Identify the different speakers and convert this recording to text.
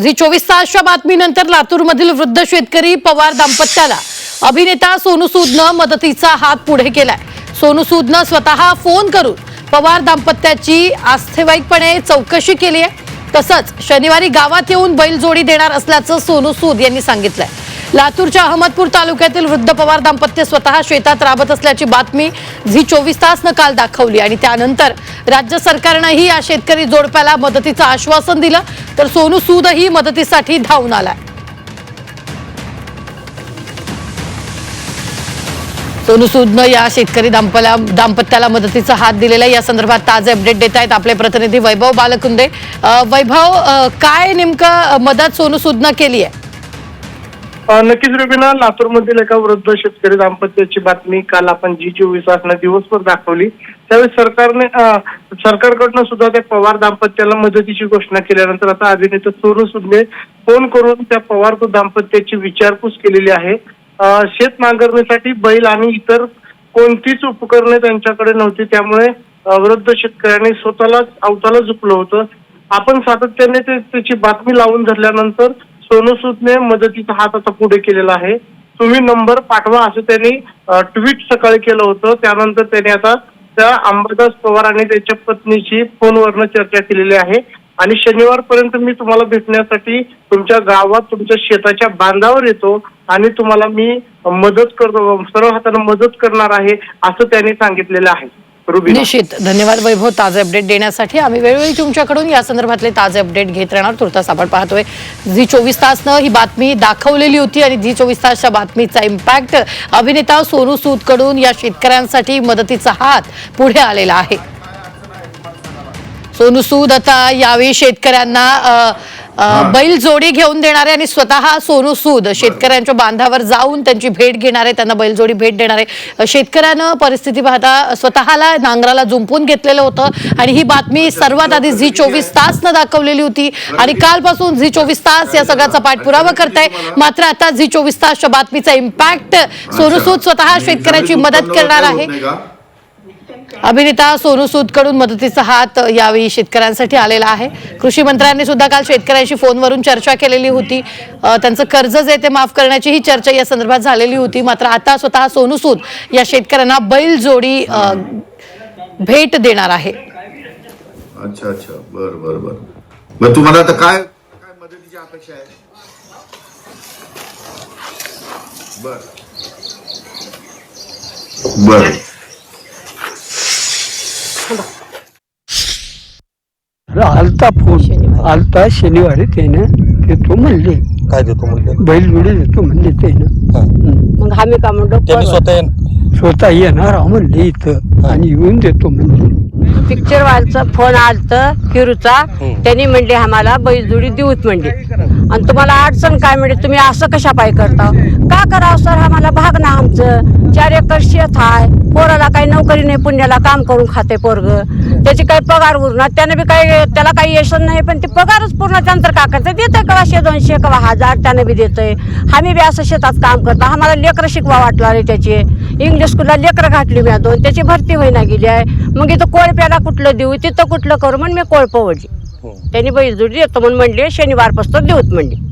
Speaker 1: Zee चोवीस तासच्या बातमीनंतर लातूरमधील वृद्ध शेतकरी पवार दाम्पत्याला अभिनेता सोनू सूदनं मदतीचा हात पुढे केलाय. सोनू सूदनं स्वतः फोन करून पवार दाम्पत्याची आस्थेवाईकपणे चौकशी केली आहे. तसंच शनिवारी गावात येऊन बैलजोडी देणार असल्याचं सोनू सूद यांनी सांगितलंय. लातूरच्या अहमदपूर तालुक्यातील वृद्ध पवार दाम्पत्य स्वतः शेतात राबत असल्याची बातमी झी चोवीस तासनं काल दाखवली आणि त्यानंतर राज्य सरकारनंही या शेतकरी जोडप्याला मदतीचं आश्वासन दिलं. तर सोनू सूदही मदतीसाठी धावून आलाय. सोनू सूदनं या शेतकरी दाम्पल्या दाम्पत्याला मदतीचा हात दिलेला आहे. या संदर्भात ताजे अपडेट देत आहेत आपले प्रतिनिधी वैभव बालकुंदे. वैभव काय नेमकं मदत सोनू सूदनं केली आहे?
Speaker 2: नक्कीच रुबिना लातूरमधील एका वृद्ध शेतकरी दाम्पत्याची बातमी काल आपण जी चोवीस तासनं दिवसभर दाखवली. त्यावेळी सरकारने सरकारकडनं सुद्धा त्या पवार दाम्पत्याला मदतीची घोषणा केल्यानंतर आता अभिनेता सोनू सुदने फोन करून त्या पवार दाम्पत्याची विचारपूस केलेली आहे. शेत नांगरणीसाठी बैल आणि इतर कोणतीच उपकरणे त्यांच्याकडे नव्हती. त्यामुळे वृद्ध शेतकऱ्यांनी स्वतःलाच अवताला झुकलं होतं. आपण सातत्याने ते त्याची बातमी लावून धरल्यानंतर सोनू सूदने मदतीचा हात आता पुढे केलेला आहे. तुम्ही नंबर पाठवा असं त्यांनी ट्विट सकाळी केलं होतं. त्यानंतर त्यांनी आता त्या अंबादास पवार आणि त्याच्या पत्नीची फोनवरनं चर्चा केलेली आहे. आणि शनिवारपर्यंत मी तुम्हाला भेटण्यासाठी तुमच्या गावात तुमच्या शेताच्या बांधावर येतो आणि तुम्हाला मी मदत करतो. सर्व हाताने मदत करणार आहे असं त्यांनी सांगितलेलं आहे.
Speaker 1: निश्चित. धन्यवाद वैभव ताजे अपडेट देण्यासाठी. आम्ही वेळोवेळी तुमच्याकडून या संदर्भातले ताजे अपडेट घेत राहणार. तुर्तास आपण पाहतोय. झी चोवीस तासनं ही बातमी दाखवलेली होती आणि झी चोवीस तासच्या बातमीचा इम्पॅक्ट अभिनेता सोनू सूदकडून या शेतकऱ्यांसाठी मदतीचा हात पुढे आलेला आहे. सोनू सूद आता यावेळी शेतकऱ्यांना बैल जोडी घेऊन देणारे आणि स्वतः सोनू सूद शेतकऱ्यांच्या बांधावर जाऊन त्यांची भेट घेणारे त्यांना बैलजोडी भेट देणारे. शेतकऱ्यानं परिस्थिती पाहता स्वतःला नांगराला जुंपून घेतलेलं होतं आणि ही बातमी सर्वात आधी झी चोवीस तासनं दाखवलेली होती आणि कालपासून झी चोवीस तास या सगळ्याचा पाठपुरावा करताय. मात्र आता झी चोवीस तासच्या बातमीचा इम्पॅक्ट सोनू सूद स्वतः शेतकऱ्याची मदत करणार आहे. अभिनेता सोनू सूदकडून मदतीचा हात यावेळी शेतकऱ्यांसाठी आलेला आहे. कृषी मंत्र्यांनी सुद्धा काल शेतकऱ्यांशी फोनवरून चर्चा केलेली होती. त्यांचं कर्ज जे ते माफ करण्याची ही चर्चा या संदर्भात झालेली होती. मात्र आता स्वतः सोनू सूद या शेतकऱ्यांना बैल जोडी भेट देणार आहे.
Speaker 3: अच्छा अच्छा. बर बर बर. मग तुम्हाला आता काय काय मदतीची अपेक्षा आहे? बर. बर.
Speaker 4: आलता फोन. आलता शनिवारी त्यानं देतो म्हणले.
Speaker 5: काय देतो म्हणले?
Speaker 4: बैलजोडी देतो म्हणले त्यानं.
Speaker 6: मग आम्ही का म्हणतो?
Speaker 5: त्यांनी स्वतः येण-
Speaker 4: स्वतः येणार आहो म्हणले इथं आणि येऊन देतो म्हणले.
Speaker 6: पिक्चर वालचा फोन आलत किरूचा त्यांनी म्हणले आम्हाला बैलजोडी देऊत म्हणले. आणि तुम्हाला अडचण काय म्हणजे तुम्ही असं कशा पाय करता? का करावं सर? आम्हाला भाग ना आमचं. चार एकर शेत आहे पोराला नोकरी नाही पुण्याला काम करून खाते पोरग. त्याची काही पगार उरणार त्याने बी काही त्याला काही यशन नाही पण ते पगारच पूर्ण त्यानंतर का करते देतंय कवा शे दोनशे कवा हजार त्याने बी देतोय. आम्ही बी असं शेतात काम करतो. आम्हाला लेकरं शिकवा वाटला रे त्याचे. इंग्लिश स्कूलला लेकरं घातली मी दोन त्याची भरती होईना गेली आहे. मग इथं कोळप्याला कुठलं देऊ तिथं कुठलं करू म्हणून मी कोळप ओढली त्यांनी बैलजोडी देतो म्हणून म्हणले शनिवारपासून देऊत म्हणले.